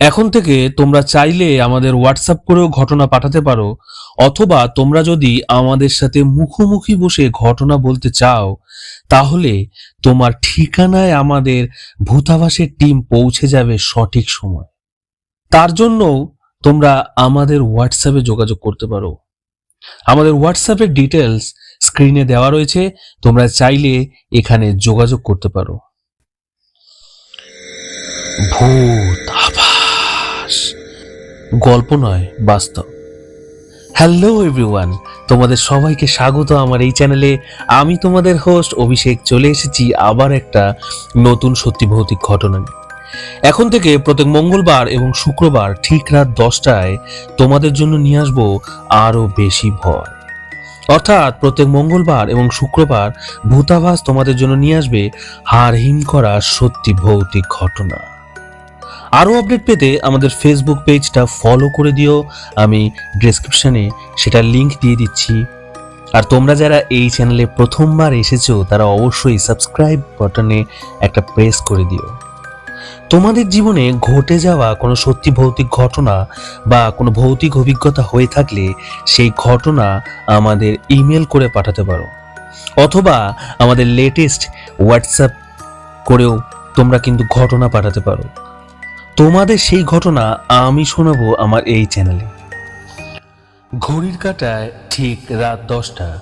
এখন থেকে তোমরা চাইলে আমাদের হোয়াটসঅ্যাপ করেও ঘটনা পাঠাতে পারো, অথবা তোমরা যদি আমাদের সাথে মুখোমুখি বসে ঘটনা বলতে চাও, তাহলে তোমার ঠিকানায় আমাদের ভূতাভাসের টিম পৌঁছে যাবে সঠিক সময়। তার জন্য তোমরা আমাদের হোয়াটসঅ্যাপে যোগাযোগ করতে পারো। আমাদের হোয়াটসঅ্যাপের ডিটেলস স্ক্রিনে দেওয়া রয়েছে, তোমরা চাইলে এখানে যোগাযোগ করতে পারো। ভূত গল্প নয়, বাস্তব। হ্যালো এভরিওয়ান তোমাদের সবাইকে স্বাগত আমার এই চ্যানেলে আমি তোমাদের হোস্ট অভিষেক। চলে এসেছি আবার একটা নতুন সত্যি ভৌতিক ঘটনা নিয়ে। এখন থেকে প্রত্যেক মঙ্গলবার এবং শুক্রবার ঠিক রাত দশটায় তোমাদের জন্য নিয়ে আসব আরও বেশি ভয়। অর্থাৎ প্রত্যেক মঙ্গলবার এবং শুক্রবার ভূতাভাস তোমাদের জন্য নিয়ে আসবে হিম করা সত্যি ভৌতিক ঘটনা। আরও আপডেট পেতে আমাদের ফেসবুক পেজটা ফলো করে দিও। আমি ডেসক্রিপশনে সেটার লিংক দিয়ে দিচ্ছি। আর তোমরা যারা এই চ্যানেলে প্রথমবার এসেছ, তারা অবশ্যই সাবস্ক্রাইব বাটনে একটা প্রেস করে দিও। তোমাদের জীবনে ঘটে যাওয়া কোনো সত্যি ভৌতিক ঘটনা বা কোনো ভৌতিক অভিজ্ঞতা হয়ে থাকলে সেই ঘটনা আমাদের ইমেল করে পাঠাতে পারো। অথবা আমাদের লেটেস্ট হোয়াটসঅ্যাপ করেও তোমরা কিন্তু ঘটনা পাঠাতে পারো। তোমাদের সেই ঘটনা আমি শোনাবো আমার এই চ্যানেলে। ঘড়ির কাটায় ঠিক রাত দশটা,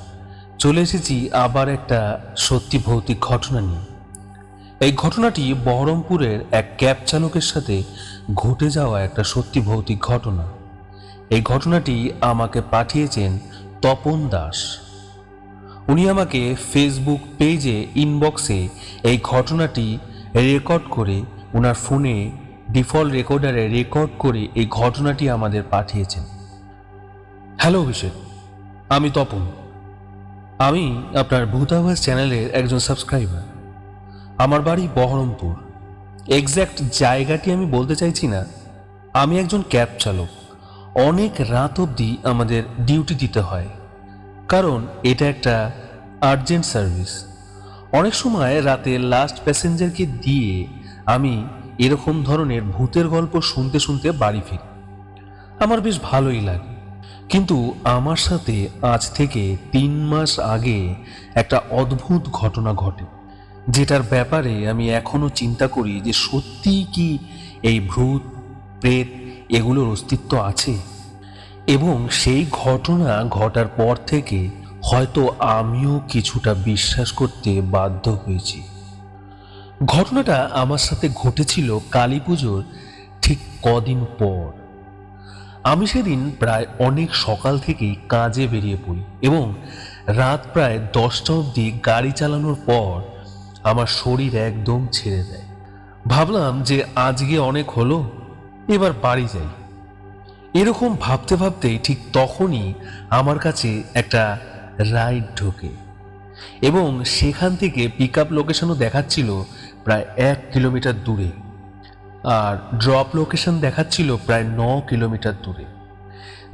চলে এসেছি আবার একটা সত্যি ভৌতিক ঘটনা নিয়ে। এই ঘটনাটি বহরমপুরের এক ক্যাব চালকের সাথে ঘটে যাওয়া একটা সত্যি ভৌতিক ঘটনা। এই ঘটনাটি আমাকে পাঠিয়েছেন তপন দাস। উনি আমাকে ফেসবুক পেজে ইনবক্সে এই ঘটনাটি রেকর্ড করে ওনার ফোনে ডিফল্ট রেকর্ডারে রেকর্ড করে এই ঘটনাটি আমাদের পাঠিয়েছেন। হ্যালো অভিষেক, আমি তপন। আমি আপনার ভূতাভাস চ্যানেলের একজন সাবস্ক্রাইবার। আমার বাড়ি বহরমপুর। এক্স্যাক্ট জায়গাটি আমি বলতে চাইছি না। আমি একজন ক্যাব চালক। অনেক রাত অবধি আমাদের ডিউটি দিতে হয়। কারণ এটা একটা আর্জেন্ট সার্ভিস। অনেক সময় রাতে লাস্ট প্যাসেঞ্জারকে দিয়ে আমি এরকম ধরনের ভূতের গল্প শুনতে শুনতে বাড়ি ফিরি। আমার বেশ ভালোই লাগে। কিন্তু আমার সাথে আজ থেকে তিন মাস আগে একটা অদ্ভুত ঘটনা ঘটে, যেটার ব্যাপারে আমি এখনও চিন্তা করি যে সত্যিই কি এই ভূত, প্রেত এগুলোর অস্তিত্ব আছে? এবং সেই ঘটনা ঘটার পর থেকে হয়তো আমিও কিছুটা বিশ্বাস করতে বাধ্য হয়েছি। ঘটনাটা আমার সাথে ঘটেছিল কালী পুজোর ঠিক কদিন পর। আমি সেদিন প্রায় অনেক সকাল থেকেই কাজে বেরিয়ে পড়ি এবং রাত প্রায় দশটা অবধি গাড়ি চালানোর পর আমার শরীর একদম ছেড়ে দেয়। ভাবলাম যে আজকে অনেক হলো, এবার বাড়ি যাই। এরকম ভাবতে ভাবতেই ঠিক তখনই আমার কাছে একটা রাইড ঢোকে এবং সেখান থেকে পিক আপ লোকেশনও দেখাচ্ছিল প্রায় এক কিলোমিটার দূরে। আর ড্রপ লোকেশন দেখাচ্ছিল প্রায় ন কিলোমিটার দূরে।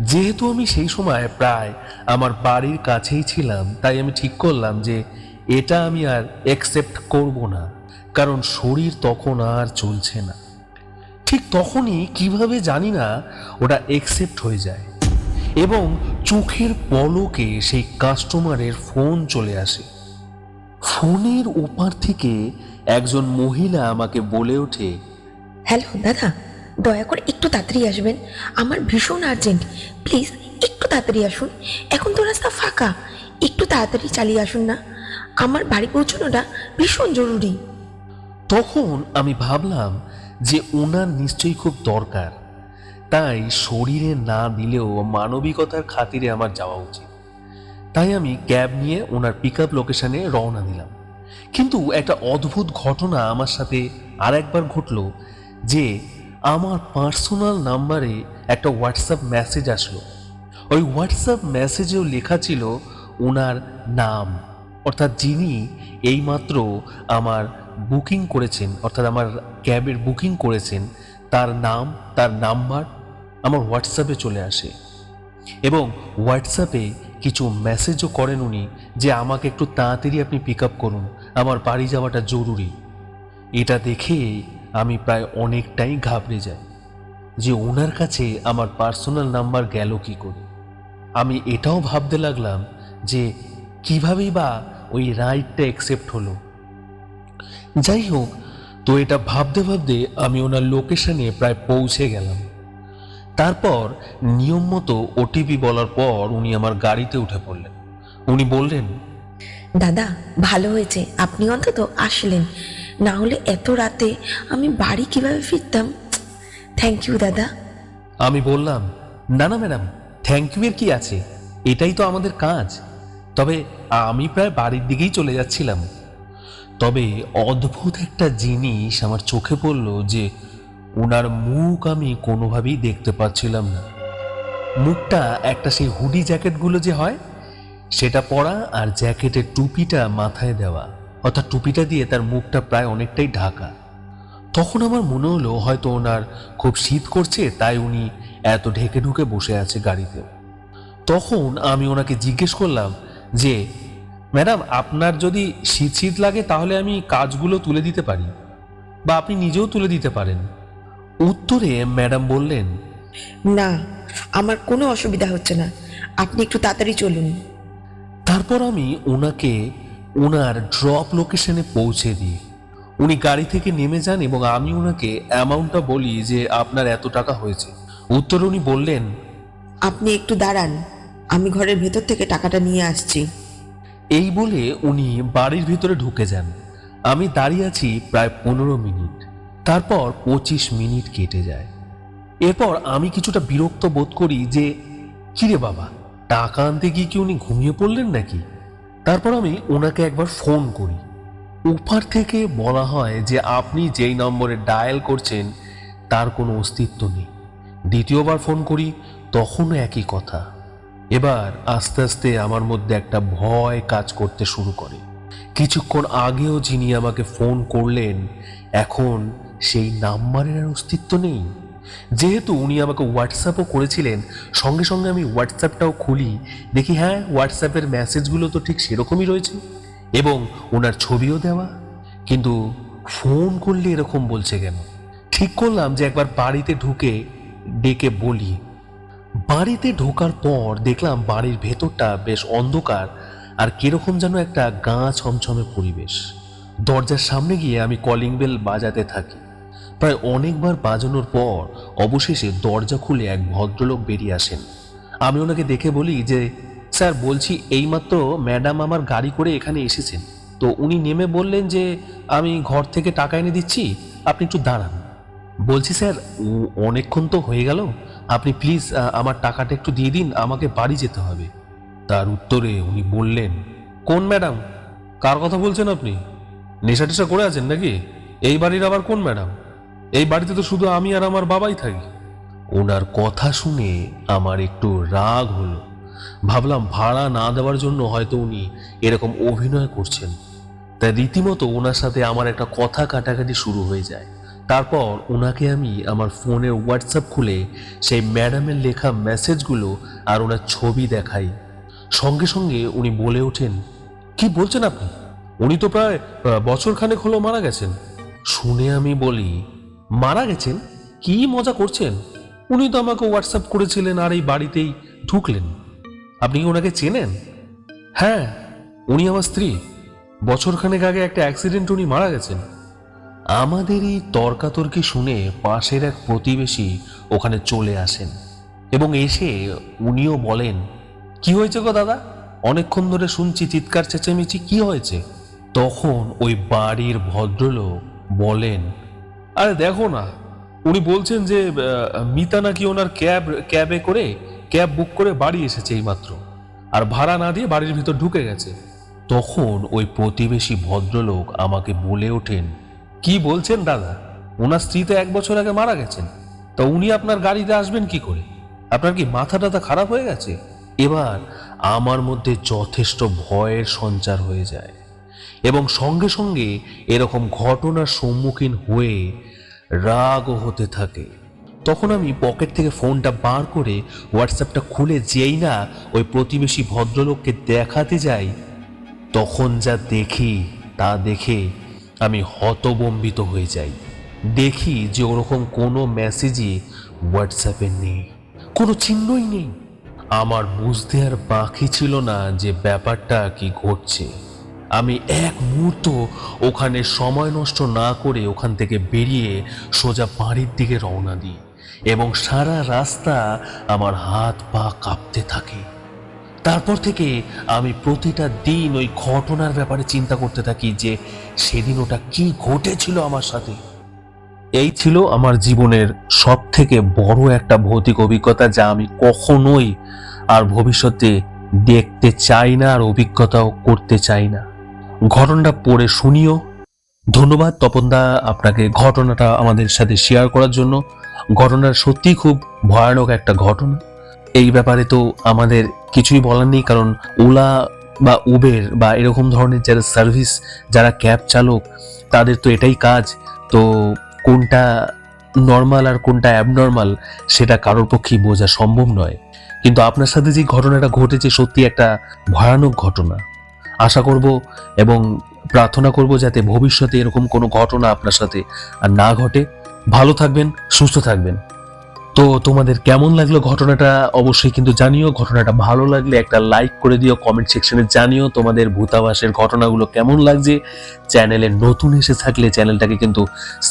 যেহেতু আমি সেই সময় প্রায় আমার বাড়ির কাছেই ছিলাম, তাই আমি ঠিক করলাম যে এটা আমি আর অ্যাকসেপ্ট করব না, কারণ শরীর তখন আর চলছে না। ঠিক তখনই কীভাবে জানি না, ওটা অ্যাকসেপ্ট হয়ে যায়। এবং চোখের পলকে সেই কাস্টমারের ফোন চলে আসে। ফোনের ওপার থেকে একজন মহিলা আমাকে বলে ওঠে হ্যালো দাদা দয়া করে একটু তাড়াতাড়ি আসবেন। আমার ভীষণ আর্জেন্ট। প্লিজ একটু তাড়াতাড়ি আসুন। এখন তো রাস্তা ফাঁকা। একটু তাড়াতাড়ি চালিয়ে আসুন না। আমার বাড়ি পৌঁছানোটা ভীষণ জরুরি। তখন আমি ভাবলাম যে ওনার নিশ্চয়ই খুব দরকার। তাই শরীরে না দিলেও মানবিকতার খাতিরে আমার যাওয়া উচিত। তাই আমি ক্যাব নিয়ে ওনার পিক আপ লোকেশনে রওনা দিলাম। কিন্তু একটা অদ্ভুত ঘটনা আমার সাথে আর একবার ঘটলো যে আমার পার্সোনাল নাম্বারে একটা হোয়াটসঅ্যাপ মেসেজ আসলো। ওই হোয়াটসঅ্যাপ মেসেজেও লেখা ছিল ওনার নাম, অর্থাৎ যিনি এইমাত্র আমার বুকিং করেছেন, অর্থাৎ আমার ক্যাবের বুকিং করেছেন, তার নাম, তার নাম্বার আমার হোয়াটসঅ্যাপে চলে আসে। এবং হোয়াটসঅ্যাপে কিছু মেসেজও করেন উনি যে আমাকে একটু তাড়াতাড়ি আপনি পিক আপ করুন। আমার বাড়ি যাওয়াটা জরুরি। এটা দেখে আমি প্রায় অনেকটাই ঘাবড়ে যাই যে ওনার কাছে আমার পার্সোনাল নাম্বার গেল কি করে। আমি এটাও ভাবতে লাগলাম যে কিভাবেই বা ওই রাইডটা অ্যাকসেপ্ট হলো। যাই হোক, তো এটা ভাবতে ভাবতে আমি ওনার লোকেশনে প্রায় পৌঁছে গেলাম। তারপর নিয়ম মতো ওটিপি বলার পর উনি আমার গাড়িতে উঠে পড়লেন। উনি বললেন দাদা, ভালো হয়েছে। আপনি অন্তত আসলেন। না হলে এত রাতে আমি বাড়ি কীভাবে ফিরতাম? থ্যাংক ইউ দাদা। আমি বললাম, না না, ম্যাডাম থ্যাংক ইউ এর কি আছে? এটাই তো আমাদের কাজ। তবে আমি প্রায় বাড়ির দিকেই চলে যাচ্ছিলাম। তবে অদ্ভুত একটা জিনিস আমার চোখে পড়ল যে ওনার মুখ আমি কোনোভাবেই দেখতে পাচ্ছিলাম না। মুখটা একটা সেই হুডি জ্যাকেটগুলো যে হয় সেটা পরা আর জ্যাকেটের টুপিটা মাথায় দেওয়া। অর্থাৎ টুপিটা দিয়ে তার মুখটা প্রায় অনেকটাই ঢাকা। তখন আমার মনে হলো হয়তো ওনার খুব শীত করছে, তাই উনি এত ঢেকে ঢুকে বসে আছে গাড়িতে। তখন আমি ওনাকে জিজ্ঞেস করলাম যে, ম্যাডাম, আপনার যদি শীত শীত লাগে তাহলে আমি কাজগুলো তুলে দিতে পারি বা আপনি নিজেও তুলে দিতে পারেন? উত্তরে ম্যাডাম বললেন, না, আমার কোনো অসুবিধা হচ্ছে না। আপনি একটু তাড়াতাড়ি চলুন। তারপর আমি ওনাকে ওনার ড্রপ লোকেশনে পৌঁছে দিই। উনি গাড়ি থেকে নেমে যান এবং আমি ওনাকে অ্যামাউন্টটা বলি যে আপনার এত টাকা হয়েছে। উত্তরে উনি বললেন আপনি একটু দাঁড়ান আমি ঘরের ভেতর থেকে টাকাটা নিয়ে আসছি। এই বলে উনি বাড়ির ভিতরে ঢুকে যান। আমি দাঁড়িয়ে আছি প্রায় পনেরো মিনিট। তারপর পঁচিশ মিনিট কেটে যায়। এরপর আমি কিছুটা বিরক্ত বোধ করি যে কিরে বাবা টাকা আনতে গিয়ে কি উনি ঘুমিয়ে পড়লেন নাকি? তারপর আমি ওনাকে একবার ফোন করি। ওপার থেকে বলা হয় যে আপনি যেই নম্বরে ডায়াল করছেন, তার কোনো অস্তিত্ব নেই। দ্বিতীয়বার ফোন করি, তখনও একই কথা। এবার আস্তে আস্তে আমার মধ্যে একটা ভয় কাজ করতে শুরু করে। কিছুক্ষণ আগেও যিনি আমাকে ফোন করলেন, এখন সেই নাম্বারের আর অস্তিত্ব নেই। যেহেতু উনি আমাকে হোয়াটসঅ্যাপও করেছিলেন, সঙ্গে সঙ্গে আমি হোয়াটসঅ্যাপটাও খুলি, দেখি হ্যাঁ হোয়াটসঅ্যাপের মেসেজগুলো তো ঠিক সেরকমই রয়েছে। এবং ওনার ছবিও দেওয়া, কিন্তু ফোন করলে এরকম বলছে কেন? ঠিক করলাম যে একবার বাড়িতে ঢুকে ডেকে বলি। বাড়িতে ঢোকার পর দেখলাম বাড়ির ভেতরটা বেশ অন্ধকার, আর কীরকম যেন একটা গা ছমছমে পরিবেশ। দরজার সামনে গিয়ে আমি কলিং বেল বাজাতে থাকি। প্রায় অনেকবার বাজানোর পর অবশেষে দরজা খুলে এক ভদ্রলোক বেরিয়ে আসেন। আমি ওনাকে দেখে বলি যে, স্যার, বলছি এইমাত্র ম্যাডাম আমার গাড়ি করে এখানে এসেছেন। তো উনি নেমে বললেন যে, আমি ঘর থেকে টাকা এনে দিচ্ছি, আপনি একটু দাঁড়ান। বলছি, স্যার অনেকক্ষণ তো হয়ে গেল। আপনি প্লিজ আমার টাকাটা একটু দিয়ে দিন, আমাকে বাড়ি যেতে হবে। তার উত্তরে উনি বললেন, কোন ম্যাডাম? কার কথা বলছেন আপনি? নেশা টেশা করে আছেন নাকি? এই বাড়ির আবার কোন ম্যাডাম? এই বাড়িতে তো শুধু আমি আর আমার বাবাই থাকি। ওনার কথা শুনে আমার একটু রাগ হলো। ভাবলাম ভাড়া না দেওয়ার জন্য হয়তো উনি এরকম অভিনয় করছেন। তাই রীতিমতো ওনার সাথে আমার একটা কথা কাটাকাটি শুরু হয়ে যায়। তারপর ওনাকে আমি আমার ফোনে হোয়াটসঅ্যাপ খুলে সেই ম্যাডামের লেখা মেসেজগুলো আর ওনার ছবি দেখাই। সঙ্গে সঙ্গে উনি বলে ওঠেন, কি বলছেন আপনি? উনি তো প্রায় বছরখানেক হলো মারা গেছেন। শুনে আমি বলি মারা গেছেন? কি মজা করছেন? উনি তো আমাকে হোয়াটসঅ্যাপ করেছিলেন আর এই বাড়িতেই ঢুকলেন। আপনি কি ওনাকে চেনেন? হ্যাঁ উনি আমার স্ত্রী। বছরখানেক আগে একটা অ্যাক্সিডেন্ট উনি মারা গেছেন। আমাদের এই তর্কাতর্কি শুনে পাশের এক প্রতিবেশী ওখানে চলে আসেন এবং এসে উনিও বলেন, কি হয়েছে গো দাদা? অনেকক্ষণ ধরে শুনছি চিৎকার চেঁচামেচি, কি হয়েছে? তখন ওই বাড়ির ভদ্রলোক বলেন আরে দেখো না, উনি বলছেন যে মিতা নাকি ওনার ক্যাব, ক্যাবে করে, ক্যাব বুক করে বাড়ি এসেছে এইমাত্র। আর ভাড়া না দিয়ে বাড়ির ভিতর ঢুকে গেছে। তখন ওই প্রতিবেশী ভদ্রলোক আমাকে বলে ওঠেন, কি বলছেন দাদা? ওনার স্ত্রী তো এক বছর আগে মারা গেছেন। তা উনি আপনার গাড়িতে আসবেন কি করে? আপনার কি মাথা টাথা খারাপ হয়ে গেছে? এবার আমার মধ্যে যথেষ্ট ভয়ের সঞ্চার হয়ে যায়। এবং সঙ্গে সঙ্গে এরকম ঘটনার সম্মুখীন হয়ে রাগও হতে থাকে। তখন আমি পকেট থেকে ফোনটা বার করে হোয়াটসঅ্যাপটা খুলে যেই না ওই প্রতিবেশী ভদ্রলোককে দেখাতে যাই, তখন যা দেখি তা দেখে আমি হতবম্বিত হয়ে যাই। দেখি যে ওরকম কোনো মেসেজই হোয়াটসঅ্যাপে নেই। কোনো চিহ্নই নেই। আমার বুঝতে আর বাকি ছিল না যে ব্যাপারটা কি ঘটছে। আমি এক মুহূর্ত ওখানে সময় নষ্ট না করে ওখান থেকে বেরিয়ে সোজা বাড়ির দিকে রওনা দিই এবং সারা রাস্তা আমার হাত পা কাঁপতে থাকে। তারপর থেকে আমি প্রতিটা দিন ওই ঘটনার ব্যাপারে চিন্তা করতে থাকি যে সেদিন ওটা কি ঘটেছিল আমার সাথে। এই ছিল আমার জীবনের সব থেকে বড় একটা ভৌতিক অভিজ্ঞতা যা আমি কখনোই আর ভবিষ্যতে দেখতে চাই না আর অভিজ্ঞতাও করতে চাই না। ঘটনাটা পড়ে শুনিও। ধন্যবাদ তপনদা আপনাকে ঘটনাটা আমাদের সাথে শেয়ার করার জন্য। ঘটনাটা সত্যি খুব ভয়ানক একটা ঘটনা। এই ব্যাপারে তো আমাদের কিছুই বলার নেই, কারণ ওলা বা উবের বা এরকম ধরনের যারা সার্ভিস যারা ক্যাব চালক, তাদের তো এটাই কাজ। তো কোনটা নর্মাল আর কোনটা অ্যাবনর্মাল সেটা কারোর পক্ষেই বোঝা সম্ভব নয়। কিন্তু আপনার সাথে যে ঘটনাটা ঘটেছে সত্যি একটা ভয়ানক ঘটনা। আশা করব এবং প্রার্থনা করব যাতে ভবিষ্যতে এরকম কোনো ঘটনা আপনার সাথে আর না ঘটে। ভালো থাকবেন, সুস্থ থাকবেন। তো তোমাদের কেমন লাগল ঘটনাটা? অবশ্যই কিন্তু জানিও। ঘটনাটা ভালো লাগলে একটা লাইক করে দিও কমেন্ট সেকশনে জানিও তোমাদের ভূতাবাসের ঘটনাগুলো কেমন লাগছে। চ্যানেলে নতুন এসে থাকলে চ্যানেলটাকে কিন্তু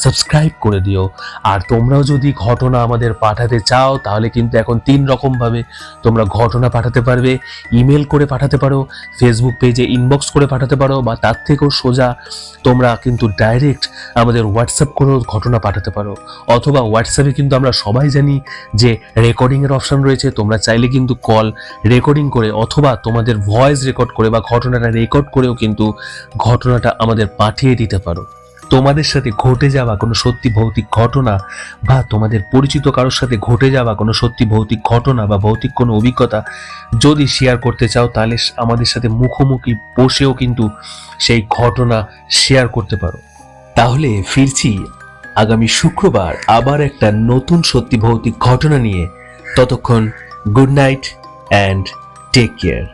সাবস্ক্রাইব করে দিও। আর তোমরাও যদি ঘটনা আমাদের পাঠাতে চাও, তাহলে কিন্তু এখন তিন রকম ভাবে তোমরা ঘটনা পাঠাতে পারবে। ইমেল করে পাঠাতে পারো ফেসবুক পেজে ইনবক্স করে পাঠাতে পারো, বা তার থেকেও সোজা তোমরা কিন্তু ডাইরেক্ট আমাদের হোয়াটসঅ্যাপ করেও ঘটনা পাঠাতে পারো। অথবা হোয়াটসঅ্যাপে কিন্তু আমরা সবাই জানি যে রেকর্ডিংয়ের অপশন রয়েছে, তোমরা চাইলে কিন্তু কল রেকর্ডিং করে অথবা তোমাদের ভয়েস রেকর্ড করে বা ঘটনাটা রেকর্ড করেও কিন্তু ঘটনাটা আমাদের পাঠিয়ে দিতে পারো। তোমাদের সাথে ঘটে যাওয়া কোনো সত্যি ভৌতিক ঘটনা বা তোমাদের পরিচিত কারোর সাথে ঘটে যাওয়া কোনো সত্যি ভৌতিক ঘটনা বা ভৌতিক কোনো অভিজ্ঞতা যদি শেয়ার করতে চাও, তাহলে আমাদের সাথে মুখোমুখি বসেও কিন্তু সেই ঘটনা শেয়ার করতে পারো। তাহলে ফিরছি আগামী শুক্রবার আবার একটা নতুন সত্যি ভৌতিক ঘটনা নিয়ে। ততক্ষণ good night and take care